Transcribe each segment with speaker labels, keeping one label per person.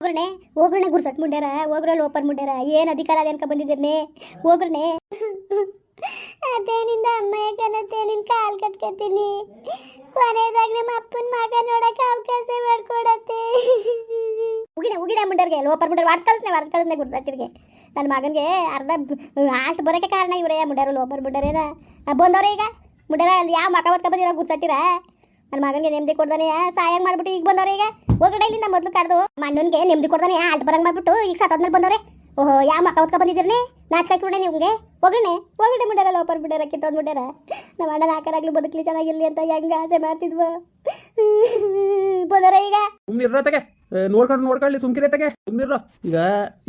Speaker 1: ಹೋಗ್ರಣೆ ಹೋಗ್ರಣೆ ಗುರ್ಸಟ್ ಮುಂಡ್ಯಾರ ಹೋಗ್ರ ಲೋಪರ್ ಮುಂಡ್ಯಾರ, ಏನ್ ಅಧಿಕಾರ ಅದೇನ್ಕ ಬಂದಿದ್ದೀರ್ನೆ ಹೋಗ್ರಣೆ ಅದೇನಿಂದ ಅಮ್ಮ ಯಾಕನತ್ತೆ ನಿನ್ ಕಾಲ್ ಕಟ್ಕೊತೀನಿ. ಕೊನೆಯದಾಗ ನಮ್ಮ ಅಪ್ಪನ ಮಗ ನೋಡಕ್ ಅವಕಾಶ ಮಾಡ್ಕೊಡತ್ತೆ. ಉಗಿಡ ಉಗಿಡ ಮುಂಡರ್ಗೆ ಲೋಪರ್ ಮುಂಡರ್ ವಾಡ್ ಕಳ್ಸ್ನೆ ವಾಡ್ ಕಳ್ಸ್ನೆ ಗುರ್ಸಟ್ಟಿರ್ಗೆ ನನ್ನ ಮಗನಿಗೆ ಅರ್ಧ ಆಸ್ಟ್ ಬರೋಕೆ ಕಾರಣ ಇವರೇ ಮುಂಡ್ಯಾರು ಲೋಪರ್ ಮುಂಡರೇನ. ಬಂದವ್ರೆ ಈಗ ಮುಂಡ್ಯಾರ ಅಲ್ಲಿ ಯಾವ ಮಕ ಬದ್ಕ ಬಂದಿರೋ ಗುರ್ಸಟ್ಟಿರ ನನ್ನ ಮಗನಿಗೆ ನೆಮ್ಮದಿ ಕೊಡ್ದಾನೆ ಸಾಯಂಗ್ ಮಾಡ್ಬಿಟ್ಟು ಈಗ ಬಂದವ್ರೆ ಈಗ. ಹೋಗ್ರಡ ಇಲ್ಲಿಂದ, ಮೊದಲು ಕಡ್ದು ಮಣ್ಣನ್ಗೆ ನೆಮ್ಮದಿ ಕೊಡ್ದಾನೆ ಆಲ್ಟ್ ಬರಂಗ್ ಮಾಡ್ಬಿಟ್ಟು ಈಗ ಸತ್ತದ್ಮೇಲೆ ಬಂದವ್ರೆ. ಓಹೋ ಯಾವ ಮಕ್ಕ ಹೊತ್ಕ ಬಂದಿದ್ದೀರಿ ನಾಚ್ಕಾಕಿ ಬಿಡೆ ನಿಮ್ಗೆ? ಹೋಗಣೆ ಹೋಗಣೆ ಬಿಡಾರ ಲೋಪರ್ ಬಿಡಾರ ಕಿತ್ತೊಂದು ಬಿಡ್ಯಾರ. ನಮ್ಮ ಅಣ್ಣನ ಆಕರಾಗ್ಲಿ ಬದುಕಲಿ ಚೆನ್ನಾಗಿರ್ಲಿ ಅಂತ ಹೆಂಗ ಆಸೆ ಮಾಡ್ತಿದ್ವು. ಬಂದರ ಈಗ.
Speaker 2: ಸುಮ್ಮನಿರೋ ತಗೆ ನೋಡ್ಕೊಂಡು, ನೋಡ್ಕೊಳ್ಳಿ ಸುಮ್ಕಿರತಗೆ ತಗೆ ಸುಮ್ಮನಿರೋ ಈಗ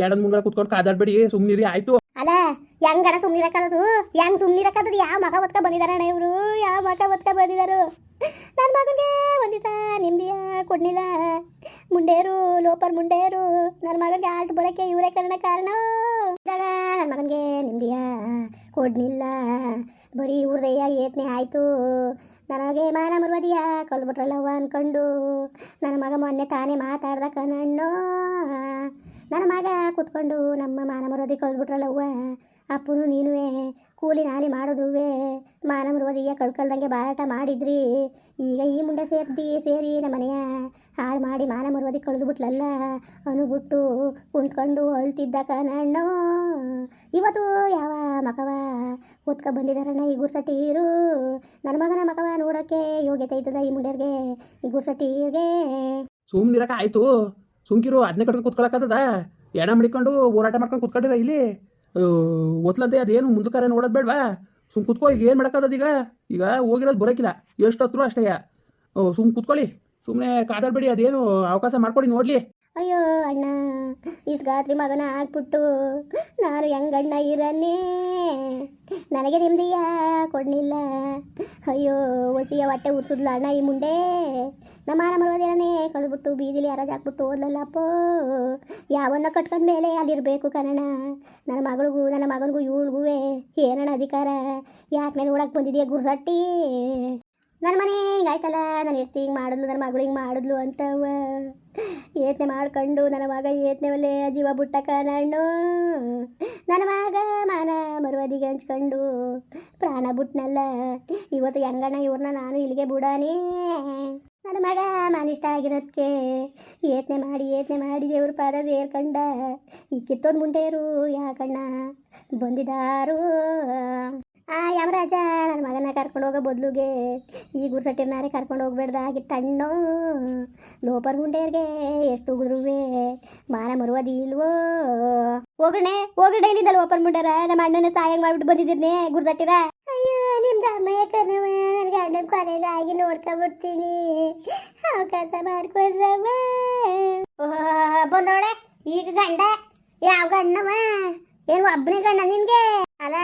Speaker 2: ಎರಡನ್ ಮುಂಗಳ ಕುತ್ಕೊಂಡು ಕಾದಾಡ್ಬೇಡಿ ಸುಮ್ಮನಿರಿ ಆಯ್ತು.
Speaker 1: ಅಲ್ಲ ಹೆಂಗಣ ಸುಮ್ನಿರಕ್ಕದು ಹೆಂಗ್ ಸುಮ್ನಿರಕ್ಕದು ಯಾವ ಮಗ ಒತ್ಕ ಅಣ್ಣ ಇವರು? ಯಾವ ಮಗ ಬದ್ಕ ಬಂದಿದಾರು? ನನ್ನ ಮಗನಿಗೆ ಒಂದ್ ದಿವಸ ನಿಮ್ದಿಯ ಕೊಡ್ಲಿಲ್ಲ ಮುಂಡೇರು, ಲೋಪರ್ ಮುಂಡೇರು. ನನ್ನ ಮಗನಿಗೆ ಆಲ್ಟ್ ಬರಕ್ಕೆ ಇವರೇ ಕಾರಣ ಕಾರಣ. ನನ್ನ ಮಗನಿಗೆ ನಿಮ್ದಿಯ ಕೊಡ್ನಿಲ್ಲ. ಬರೀ ಇವ್ರದಯ್ಯ ಏತ್ನೆ ಆಯ್ತು. ನನಗೆ ಮಾನ ಮರುವದಿಯ ಕಳ್ದ್ಬಿಟ್ರಲ್ಲವ್ವ ಅನ್ಕೊಂಡು. ನನ್ನ ಮಗ ಮೊನ್ನೆ ತಾನೇ ಮಾತಾಡ್ದ ಕಣಣ್ಣೋ ನನ್ನ ಮಗ ಕೂತ್ಕೊಂಡು ನಮ್ಮ ಮಾನ ಮರೋದಿ ಕಳೆದ್ಬಿಟ್ರಲ್ಲವ್ವ ಅಪ್ಪನು ನೀನು ಕೂಲಿ ನಾಲಿ ಮಾಡಿದ್ರುವೆ, ಮಾನ ಮರುವದಿಯ ಕಳ್ಕೊಳ್ದಂಗೆ ಬಾರಾಟ ಮಾಡಿದ್ರಿ. ಈಗ ಈ ಮುಂಡೆ ಸೇರ್ದಿ, ಸೇರಿ ನಮ್ಮ ಮನೆಯ ಹಾಳು ಮಾಡಿ ಮಾನ ಮರುವದಿ ಕಳೆದ್ಬಿಟ್ಲಲ್ಲ ಅನುಬಿಟ್ಟು ಕುಂತ್ಕೊಂಡು ಅಳ್ತಿದ್ದ ಕಣ್ಣು ಇವತ್ತು ಯಾವ ಮಕವ ಕೂತ್ಕ ಬಂದಿದಾರಣ್ಣ ಈ ಗುರ್ಸಟೀರು ನನ್ನ ಮಗನ ಮಕವ ನೋಡೋಕೆ ಯೋಗ್ಯತೆ ಐತದ ಈ ಮುಂಡ್ಯರ್ಗೆ ಈ ಗುರ್ಸಟೀರ್ಗೆ
Speaker 2: ಸುಮ್ಮನಿರಕ ಆಯ್ತು. ಸುಮ್ಕಿರು ಅದನ್ನೇ ಕಟ್ಕೊಂಡು ಕುತ್ಕೊಳಕ್ಕದ ಎಣ ಮಡಿಕೊಂಡು ಹೋರಾಟ ಮಾಡ್ಕೊಂಡು ಕುತ್ಕೊಂಡಿರ ಇಲ್ಲಿ? ಒತ್ಲಂತೆ ಅದೇನು ಮುಂದಕ್ಕಾರ ನೋಡೋದು ಬೇಡವಾ? ಸುಮ್ ಕುತ್ಕೋ, ಈಗ ಏನು ಮಾಡೋಕ್ಕಾಗದ ಈಗ? ಈಗ ಹೋಗಿರೋದು ಬರೋಕ್ಕಿಲ್ಲ ಎಷ್ಟು ಹತ್ರು ಅಷ್ಟೇ. ಸುಮ್ ಕುತ್ಕೊಳ್ಳಿ. ಸುಮ್ಮನೆ ಕಾದಾಡ್ಬೇಡಿ, ಅದೇನು ಅವಕಾಶ ಮಾಡ್ಕೊಡಿ, ನೋಡ್ಲಿ.
Speaker 1: ಅಯ್ಯೋ, ಅಣ್ಣ, ಇಷ್ಟು ಗಾತ್ರಿ ಮಗನ ಆಗ್ಬಿಟ್ಟು ನಾನು ಹೆಂಗಣ್ಣ ಇರನ್ನೇ ನನಗೆ ನೆಮ್ಮದಿಯ ಕೊಡ್ನಿಲ್ಲ ಅಯ್ಯೋ ಒಸಿಯ ಹೊಟ್ಟೆ ಉರ್ಸುದ್ಲ ಅಣ್ಣ ಈ ಮುಂಡೆ ನಮ್ಮ ಮಾನ ಮರವದೇನೇ ಕಳ್ಬಿಟ್ಟು ಬೀದಿಲಿ ಹರಾಜ್ ಹಾಕ್ಬಿಟ್ಟು ಓದ್ಲಲ್ಲಪ್ಪೋ ಯಾವನ್ನ ಕಟ್ಕೊಂಡ ಮೇಲೆ ಅಲ್ಲಿರಬೇಕು ಕಣಣ್ಣ ನನ್ನ ಮಗಳಿಗೂ, ನನ್ನ ಮಗನಿಗೂ ಇವಳಿಗೂ ಏನಣ್ಣ ಅಧಿಕಾರ? ಯಾಕೆ ನಾನು ನೋಡಕ್ಕೆ ಬಂದಿದೆಯಾ ಗುರ್ಸಟ್ಟಿ? ನನ್ನ ಮನೆ ಹಿಂಗಾಯ್ತಲ್ಲ ನಾನು ಎಷ್ಟು ಹಿಂಗೆ ಮಾಡಿದ್ಲು ನನ್ನ ಮಗಳು ಹಿಂಗೆ ಮಾಡಿದ್ಲು ಅಂತವ ಏತ್ನೆ ಮಾಡ್ಕೊಂಡು ನನ್ನ ಮಗ ಏತ್ನೆ ಒಲೆ ಜೀವ ಬುಟ್ಟ ನಣ್ಣು ನನ್ನ ಮಗ ಮಾನ ಮರುವದಿಗೆ ಹಂಚ್ಕೊಂಡು ಪ್ರಾಣ ಬಿಟ್ನಲ್ಲ. ಇವತ್ತು ಹೆಂಗಣ್ಣ ಇವ್ರನ್ನ ನಾನು ಇಲ್ಲಿಗೆ ಬಿಡಾನೇ. ನನ್ನ ಮಗ ಮಾನಿಷ್ಟ ಆಗಿರೋದಕ್ಕೆ ಏತ್ನೆ ಮಾಡಿ ಏತ್ನೆ ಮಾಡಿ ದೇವ್ರ ಪಾದ ಸೇರ್ಕಂಡ. ಈ ಕಿತ್ತೋದ್ ಮುಂಡೆಯರು ಯಾಕಣ್ಣ ಬಂದಿದಾರು? ಆ ಯಮರಾಜ ನನ್ನ ಮಗನ ಕರ್ಕೊಂಡು ಹೋಗೋ ಬದಲುಗೆ. ಈ ಗುರ್ಸಟ್ಟಿರ್ನಾರೆ ಕರ್ಕೊಂಡು ಹೋಗ್ಬೇಡ್ದಾಗಿತ್ತಣ್ಣೋ ಲೋಪರ್ ಗುಂಡೆಯರ್ಗೆ ಎಷ್ಟು ಉಗಿದ್ರುವೆ ಮಾನ ಮರುವದಿ ಇಲ್ವೋ ಹೋಗಣೆ ಹೋಗಣೆ ಇಲ್ಲಿಂದ ಲೋಪರ್ ಮುಂಡ್ಯಾರ ನಮ್ಮ ಅಣ್ಣನ ಸಹಾಯ ಮಾಡ್ಬಿಟ್ಟು ಬಂದಿದ್ದೀರ್ನೆ ಗುರ್ಸಟ್ಟಿರ ಅಯ್ಯೋ ನಿಮ್ದು ಅಮ್ಮಯ್ಯ ಕಣವ ನನ್ನ ಗಂಡನ ಕೊನೆಯಲ್ಲಿ ಆಗಿ ನೋಡ್ಕೊಬಿಡ್ತೀನಿ. ಅವಕಾಶ ಮಾಡ್ಕೊಡ್ರವ ಬಂದೋಳೆ ಈಗ ಗಂಡ. ಯಾವ ಗಂಡವ ಏನು ಒಬ್ಬನೇ ಗಂಡ ನಿನ್ಗೆ? ಅಲ್ಲ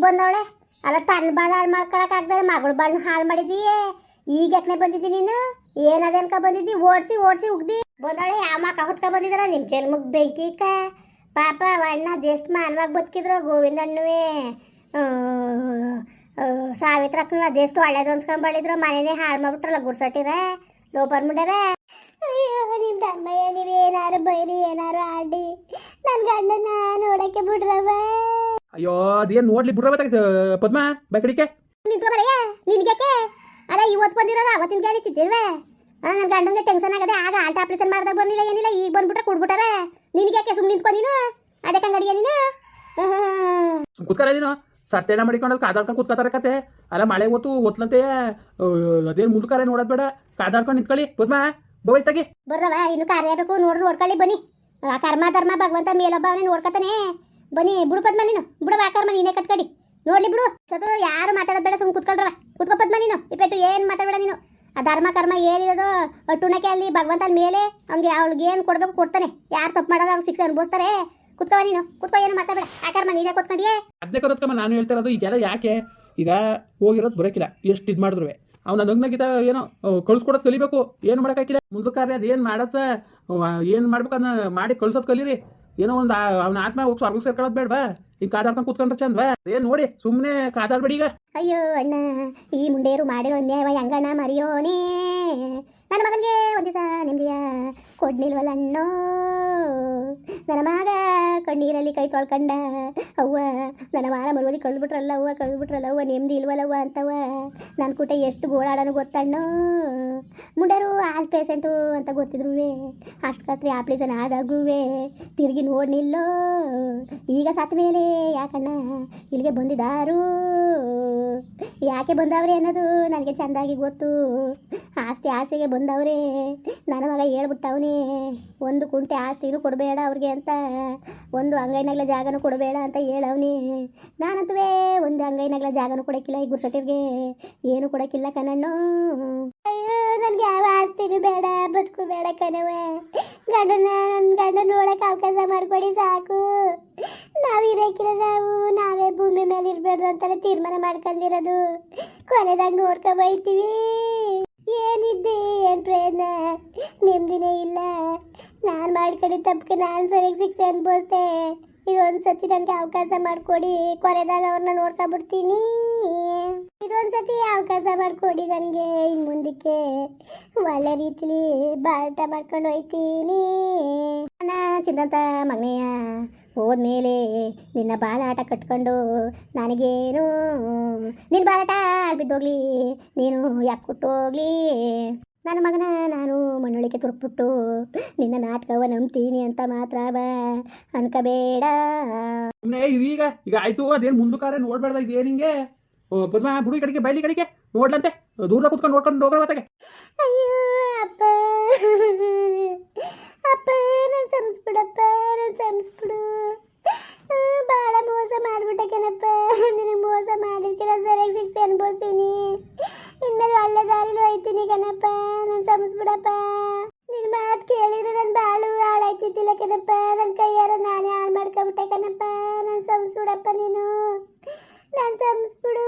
Speaker 1: ಈಗ ಬಂದವಳೆ? ಅಲ್ಲ ತನ್ನ ಬಾಳ ಹಾಳು ಮಾಡ್ಕೊಳಕ್ ಆಗ್ದರೆ ಮಗಳ ಬಾಳ್ ಹಾಳು ಮಾಡಿದೀಯೇ? ಈಗ ಯಾಕನೆ ಬಂದಿದ್ದಿ ನೀನು? ಏನದ ಅನ್ಕ ಬಂದಿದ್ದಿ? ಓಡಿಸಿ ಓಡಿಸಿ ಉಗ್ದಿ. ಬಂದವಳೆ ಯಾವ ಮಕ್ಕ ಹೊತ್ಕ ಬಂದಿದ್ರ ನಿಮ್ಮ ಜನ್ಮಗ್ ಬೆಂಕಿ ಇಕ್ಕ. ಪಾಪ ಅಣ್ಣ ಅದೆಷ್ಟು ಮಾನವಾಗಿ ಬದುಕಿದ್ರು, ಗೋವಿಂದಣ್ಣುವೆ. ಸಾವಿತ್ರಕ್ಕೂ ಅದೆಷ್ಟು ಒಳ್ಳೇದು ಅನ್ಸ್ಕೊಂಬಳಿದ್ರು ಮನೇನೆ ಹಾಳು ಮಾಡ್ಬಿಟ್ರಲ್ಲ ಗುರ್ಸಟ್ಟಿರ. ಲೋಪರ್ ಮುಂಡರ ಅಯ್ಯೋ, ನಿಮ್ ತಮ್ಮಯ್ಯ, ನೀವೇನಾರು ಬೈರಿ, ಏನಾರು ಆಡಿ. ನನ್ನ ಗಂಡನ ನೋಡಕ್ಕೆ ಬಿಡ್ರವ
Speaker 2: ಅಯ್ಯೋ ಅದೇನು ನೋಡ್ಲಿ ಬಿಡ್ರ ತಗ ಪದ್ಮ ಬೈಕಡಿಕೆ
Speaker 1: ನಿಂತ್ಕೊಬರಯ್ಯ ನಿನ್ಗ್ಯಾಕೆ ಅಲ್ಲ ಇವತ್ತು ಬಂದಿರೋರು ಅವತ್ತಿನ ಗಾಡಿ ತಿತ್ತಿಲ್ವೇ ನನ್ನ ಗಂಡಂಗೆ ಟೆನ್ಷನ್ ಆಗದೆ ಆಗ ಆಲ್ಟ ಆಪರೇಷನ್ ಮಾಡ್ದಾಗ ಬಂದಿಲ್ಲ ಏನಿಲ್ಲ ಈಗ ಬಂದ್ಬಿಟ್ರೆ ಕೊಡ್ಬಿಟ್ಟಾರೆ. ನಿನ್ಗ್ಯಾಕೆ ಸುಮ್ಮನೆ ನಿಂತ್ಕೊ ನೀನು. ಅದಕ್ಕೆ ಅಂಗಡಿಯ ನೀನು?
Speaker 2: ಸುಮ್ ಕುತ್ಕರ ನೀನು. ಸತ್ಯನ ಮಾಡಿಕೊಂಡಲ್ಲಿ ಕಾದಾಡ್ಕೊಂಡು ಕುತ್ಕೋತಾರೆ ಕತೆ. ಅಲ್ಲ ಮಳೆ ಹೊತ್ತು ಒತ್ಲಂತೆ ಅದೇನು ಮುಂದಕಾರ ನೋಡೋದು ಬೇಡ. ಕಾದಾಡ್ಕೊಂಡು ನಿಂತ್ಕೊಳ್ಳಿ. ಪದ್ಮ ಬೋಯ್ತಾಗಿ
Speaker 1: ಬರ್ರವ ಇನ್ನು ಕಾರ್ಯ ಬೇಕು ನೋಡ್ರಿ ನೋಡ್ಕೊಳ್ಳಿ ಬನ್ನಿ. ಕರ್ಮ ಧರ್ಮ ಭಗವಂತ ಮೇಲೊಬ್ಬ ಅವನೇ ನೋಡ್ಕೊತಾನೆ. ಬನ್ನಿ, ಬಿಡು ಪದ್ಮ ನೀನು. ಬಿಡು ಆ ಕರ್ಮ ನೀನೇ ಕಟ್ಕಡಿ. ನೋಡ್ಲಿ ಬಿಡು. ಸತು ಯಾರು ಮಾತಾಡೋದು ಬೇಡ ಸುಮ್ಮನೆ ಕುತ್ಕೊಳ್ರವ. ಕುತ್ಕೋ ಪದ್ಮ ನೀನು. ಇಪ್ಪೆಟ್ಟು ಏನು ಮಾತಾಡಬೇಡ ನೀನು. ಆ ಧರ್ಮ, ಕರ್ಮ ಏನಿರೋದು ಟುಣಕೆ ಅಲ್ಲಿ ಭಗವಂತ ಅಲ್ಲಿ ಮೇಲೆ ಅವ್ನಿಗೆ ಅವ್ಳಿಗೆ ಏನು ಕೊಡ್ಬೇಕು ಕೊಡ್ತಾನೆ. ಯಾರು ತಪ್ಪು ಮಾಡೋರು ಅವ್ರು ಶಿಕ್ಷೆ ಅನುಭವಿಸ್ತಾರೆ. ಕುತ್ಕೋ ನೀನು. ಕುತ್ಕೋ, ಏನು ಮಾತಾಡಬೇಡ. ಆ ಕರ್ಮ ನೀನೇ ಕುತ್ಕೊಂಡಿಯೇ.
Speaker 2: ಅದನ್ನೇ ಕರೋದ್ಕಮ್ಮ, ನಾನು ಹೇಳ್ತಾ ಇರೋದು ಇದೆಲ್ಲ ಯಾಕೆ? ಈಗ ಹೋಗಿರೋದು ಬರೋಕಿಲ್ಲ. ಎಷ್ಟು ಇದು ಮಾಡಿದ್ರು ಅವನ ನಗ್ನಗಿತ ಏನೋ ಕಳ್ಸ್ಕೊಡೋದು ಕಲಿಬೇಕು. ಏನು ಮಾಡೋಕ್ಕಾಗಿಲ್ಲ. ಮುಂದಕ್ಕಾರೆ ಅದು ಏನು ಮಾಡತ್ತ? ಏನು ಮಾಡ್ಬೇಕು? ಅದನ್ನ ಮಾಡಿ ಕಳ್ಸೋದು ಕಲೀರಿ. ಏನೋ ಒಂದು ಅವನ ಆತ್ಮ ಹೋಗಿ ಸ್ವರ್ಗಕ್ಕೆ ಸೇರ್ಕೊಳ್ಳೋದು ಬೇಡವಾ? ಈಗ ಕಾದಾಡ್ಕೊಂಡು ಕೂತ್ಕೊಂಡ್ರೆ ಚಂದ್ವಾ? ಏನ್ ನೋಡಿ ಸುಮ್ಮನೆ ಕಾದಾಡ್ಬೇಡಿ ಈಗ.
Speaker 1: ಅಯ್ಯೋ ಅಣ್ಣ, ಈ ಮುಂಡೇರು ಮಾಡಿರೋ ಅನ್ಯಾಯವ ಹೆಂಗಣ್ಣ ಮರಿಯೋನೇ? ನನ್ನ ಮಗನಿಗೆ ಒಂದು ದಿವಸ ನೆಮ್ಮದಿಯ ಕೊಡ್ಲಿಲ್ವಲ್ಲ ಅಣ್ಣೋ? ನನ್ನ ಮಗ ಕಣ್ಣೀರಲ್ಲಿ ಕೈ ತೊಳ್ಕಂಡ, ಅವ್ವ, ನನ್ನ ವಾರ ಮರುವದಿ ಕಳ್ಬಿಟ್ರಲ್ಲ ಅವ್ವ ಕಳ್ಬಿಟ್ರಲ್ಲ ಅವ್ವ, ನೆಮ್ಮದಿ ಇಲ್ವಲ್ಲವ್ವ ಅಂತವ ನನ್ನ ಕೂಟ ಎಷ್ಟು ಗೋಳಾಡೋನು ಗೊತ್ತಣ್ಣೋ? ಮುಂಡರು ಆಲ್ ಪೇಷಂಟು ಅಂತ ಗೊತ್ತಿದ್ರು ಅಷ್ಟು ಕತ್ರಿ ಆಪ್ರೇಷನ್ ಆದಾಗುವೆ ತಿರುಗಿ ನೋಡ್ನಿಲ್ಲೋ? ಈಗ ಸತ್ತ ಮೇಲೆ ಯಾಕಣ್ಣ, ಇಲ್ಲಿಗೆ ಬಂದಿದ್ದಾರು ಯಾಕೆ ಬಂದವ್ರೆ ಅನ್ನೋದು ನನಗೆ ಚೆಂದಾಗಿ ಗೊತ್ತು. ಆಸ್ತಿ ಆಸೆಗೆ ಬಂದವ್ರೆ. ನನ್ನ ಮಗ ಹೇಳ್ಬಿಟ್ಟವನೇ, ಒಂದು ಕುಂಟೆ ಆಸ್ತಿನೂ ಕೊಡಬೇಡ ಅವ್ರಿಗೆ ಅಂತ, ಒಂದು ಅಂಗೈನಗ್ಲ ಜಾಗನೂ ಕೊಡಬೇಡ ಅಂತ ಹೇಳವನೇ. ನಾನಂತೂ ಒಂದು ಅಂಗೈನಗ್ಲ ಜಾಗನೂ ಕೊಡೋಕ್ಕಿಲ್ಲ ಈ ಗುರ್ಸಟಿರ್ಗೆ ಏನು ಕೊಡಕ್ಕಿಲ್ಲ ಕಣ್ಣಣ್ಣು ಅಯ್ಯೋ, ನನಗೆ ಯಾವ ಆಸ್ತಿನೂ ಬೇಡ, ಬದುಕು ಬೇಡ ಕಣವೆ ಗಂಡನ ನನ್ನ ಗಂಡ ನೋಡಕ್ಕೆ ಅವಕಾಶ ಮಾಡ್ಕೊಡಿ ಸಾಕು. ನಾವು ಇರೋಕ್ಕಿಲ್ಲ ನಾವು, ನಾವೇ ಭೂಮಿ ಮೇಲೆ ಇರಬೇಡ್ದು ಅಂತಾನೆ ತೀರ್ಮಾನ ಮಾಡ್ಕೊಂಡಿರೋದು. ಕೊನೆದಾಗ ನೋಡ್ಕೊ ಬೈತೀವಿ. ಏನಿದ್ದೆ ಏನ್ ಪ್ರಯತ್ನ ನೆಮ್ಮದಿನೇ ಇಲ್ಲ. ನಾನು ಮಾಡ್ಕೊಂಡಿದ್ದ ತಪ್ಪಕ್ಕೆ ನಾನು ಸರಿಯಾಗಿ ಸಿಕ್ಸೆ ಅನ್ಭವಿಸ್ದೆ. ಇದೊಂದು ಸತಿ ನನಗೆ ಅವಕಾಶ ಮಾಡಿಕೊಡಿ, ಕೊರೆದಾಗ ಅವ್ರನ್ನ ನೋಡ್ತಾ ಇದೊಂದು ಸತಿ ಅವಕಾಶ ಮಾಡಿಕೊಡಿ ನನಗೆ ಇನ್ನು ಮುಂದಕ್ಕೆ ಒಳ್ಳೆ ರೀತಿಲಿ ಬಾಟ ಮಾಡ್ಕೊಂಡು ಹೋಯ್ತೀನಿ. ನನ್ನ ಚಿನ್ನಂತ ಮಗನೆಯ ಹೋದ್ಮೇಲೆ ನಿನ್ನ ಬಾಳಾಟ ಕಟ್ಕೊಂಡು ನನಗೇನು ನಿನ್ನ ಬಾಳಾಟ ಬಿದ್ದೋಗ್ಲಿ ನೀನು ಯಾಕೆ ಕೊಟ್ಟೋಗ್ಲಿ ನನ್ನ ಮಗನ ನಾನು ಮಣ್ಣೊಳಿಕೆ ತುರುಕ್ಬಿಟ್ಟು ನಿನ್ನ ನಾಟಕವ ನಂಬ್ತೀನಿ ಅಂತ ಮಾತ್ರ ಬಾ ಅನ್ಕಬೇಡ.
Speaker 2: ಸುಮ್ಮನೆ ಇದೀಗ ಈಗ. ಆಯ್ತು ಅದೇನು ಮುಂದಕ್ಕಾರೆ ನೋಡ್ಬೇಡ ಇದೇನು ಹಿಂಗೆ? ಓ, ಪದ್ಮ ಬುಡಿ ಕಡೆಗೆ ಬೈಲಿ ಕಡೆಗೆ. ನೋಡ್ಲಂತೆ. ದೂರ ಕುತ್ಕೊಂಡು ನೋಡ್ಕೊಂಡು ಹೋಗ್ರ ಮತ್ತೆ
Speaker 1: ಅಯ್ಯೋ ಅಪ್ಪ. ಅಪ್ಪ ನಾನು ಸಂಸ್ಬಿಡಪ್ಪ ನನ್ನ ಸಂಸ್ಬಿಡು. ಭಾಳ ಮೋಸ ಮಾಡ್ಬಿಟ್ಟೆ ಕಣಪ್ಪ. ನಿನಗೆ ಮೋಸ ಮಾಡಿರ್ತೀರ ಸರಿಯಾಗಿ ಸಿಕ್ಸಿ ಅನ್ಭವಿಸಿವ್ನಿ ಇನ್ಮೇಲೆ ಒಳ್ಳೆ ದಾರಿಲಿ ಹೋಯ್ತೀನಿ ಕಣಪ್ಪ, ನಾನು ಸಮಸ್ಬಿಡಪ್ಪ ನಿನ್ನ ಮಾತು ಕೇಳಿದ್ರೆ ನನ್ನ ಬಾಳು ಹಾಳಾಯ್ತಿದ್ದಿಲ್ಲ ಕಣಪ್ಪ. ನನ್ನ ಕೈಯಾರ ನಾನೇ ಹಾಳು ಮಾಡ್ಕೊಬಿಟ್ಟೆ ಕಣಪ್ಪ. ನಾನು ಸಮಸ್ಬಿಡಪ್ಪ ನೀನು. ನಾನು ಸಮಸ್ಬಿಡು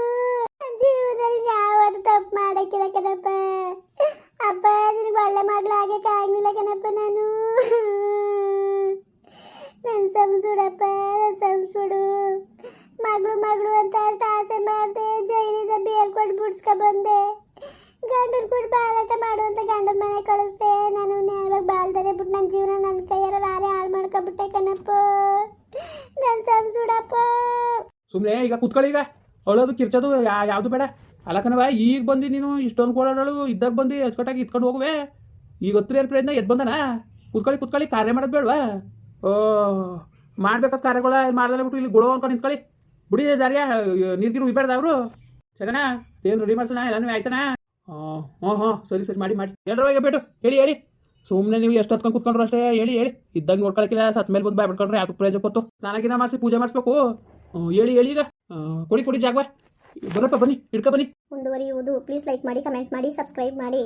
Speaker 1: ನನ್ನ ಜೀವನದಲ್ಲಿ ಯಾವತ್ತು ತಪ್ಪು ಮಾಡಕ್ಕಿಲ್ಲ ಕಣಪ್ಪ. ಅಪ್ಪ, ನಿನಗೆ ಒಳ್ಳೆ ಮಗಳು ಆಗಕ್ಕೆ ಆಗ್ಲಿಲ್ಲ ಕಣಪ್ಪ ನಾನು. ನನ್ನ ಸಮಸ್ಬಿಡಪ್ಪ ನನ್ನ ಸಂಸುಡು ಮಗಳು ಮಗಳು ಅಂತ ಅಷ್ಟು ಆಸೆ ಮಾಡಿದೆ, ಜೈಲಿಂದ ಬೇಲ್ ಕೊಟ್ಟು ಬಿಡ್ಸ್ಕ ಬಂದೆ. ಗಂಡನ ಕೂಡ ಬಾಲಾಟ ಮಾಡುವಂತ ಗಂಡನ ಮನೆ ಕಳಿಸ್ದೆ. ನಾನು ನ್ಯಾಯವಾಗಿ ಬಾಲ್ದಾರೆ ಬಿಟ್ಟು ನನ್ನ ಜೀವನ ನನ್ನ ಕೈಯಾರ ಲಾರೆ ಹಾಳು ಮಾಡ್ಕೊಬಿಟ್ಟೆ ಕಣಪ್ಪ ನನ್ನ ಸಂಸುಡಪ್ಪ
Speaker 2: ಸುಮ್ಮನೆ ಈಗ ಕುತ್ಕೊಳ್ಳಿ ಈಗ. ಅವಳದು ಕಿರ್ಚೋದು ಯಾವುದು ಬೇಡ. ಅಲ್ಲ ಕಣವ ಈಗ ಬಂದು ನೀನು, ಇಷ್ಟೊಂದು ಕೋಡಾಡಳು ಇದ್ದಾಗ ಬಂದು ಅಚ್ಚುಕಟ್ಟಾಗಿ ಇತ್ಕೊಂಡು ಹೋಗುವೆ. ಈಗ ಹತ್ರ ಏನು ಪ್ರಯತ್ನ ಎದ್ದು ಬಂದನಾ? ಕುತ್ಕೊಳ್ಳಿ ಕುತ್ಕೊಳ್ಳಿ, ಕಾರ್ಯ ಮಾಡೋದು ಬೇಡವಾ? ಓ, ಮಾಡ್ಬೇಕಾದ ಕಾರ್ಯಗಳ ಮಾಡ್ದಲ್ಲ ಬಿಟ್ಟು ಇಲ್ಲಿ ಗುಡೋ ಅನ್ಕೊಂಡು ನಿಂತ್ಕೊಳ್ಳಿ. ಬಿಡಿ ದಾರಿಯ ನೀರ್ಗಿರು ಅವರು? ಸರಿನಾ ಏನು ರೆಡಿ ಮಾಡ್ಸೋಣ? ಎಲ್ಲನೂ ಆಯ್ತಾನ ಹಾಂ ಹಾಂ ಸರಿ ಸರಿ, ಮಾಡಿ ಮಾಡಿ. ಎಲ್ಲರೂ ಈಗ ಬೇಟು ಹೇಳಿ ಹೇಳಿ. ಸುಮ್ಮನೆ ನೀವು ಎಷ್ಟು ಹತ್ಕೊಂಡು ಕುತ್ಕೊಂಡ್ರು ಅಷ್ಟೇ, ಹೇಳಿ ಹೇಳಿ. ಇದ್ದಂಗೆ ನೋಡ್ಕೊಳಕ್ಕಿಲ್ಲ ಸತ್ ಮೇಲೆ ಬಂದು ಬಾಯ್ಬಿಟ್ಕೊಂಡ್ರೆ ಯಾಕೆ ಪ್ರಯೋಜನ ಕೊತ್ತು. ಸ್ನಾನಗಿನ ಮಾಡಿಸಿ ಪೂಜೆ ಮಾಡಿಸ್ಬೇಕು. ಹೇಳಿ ಹೇಳಿ ಈಗ. ಕೊಡಿ ಕೊಡಿ ಜಾಗ ಬರಪ್ಪ, ಬನ್ನಿ, ಹಿಡ್ಕೊ ಬನ್ನಿ.
Speaker 1: ಮುಂದುವರಿಯುವುದು. ಪ್ಲೀಸ್ ಲೈಕ್ ಮಾಡಿ ಕಮೆಂಟ್ ಮಾಡಿ ಸಬ್ಸ್ಕ್ರೈಬ್ ಮಾಡಿ.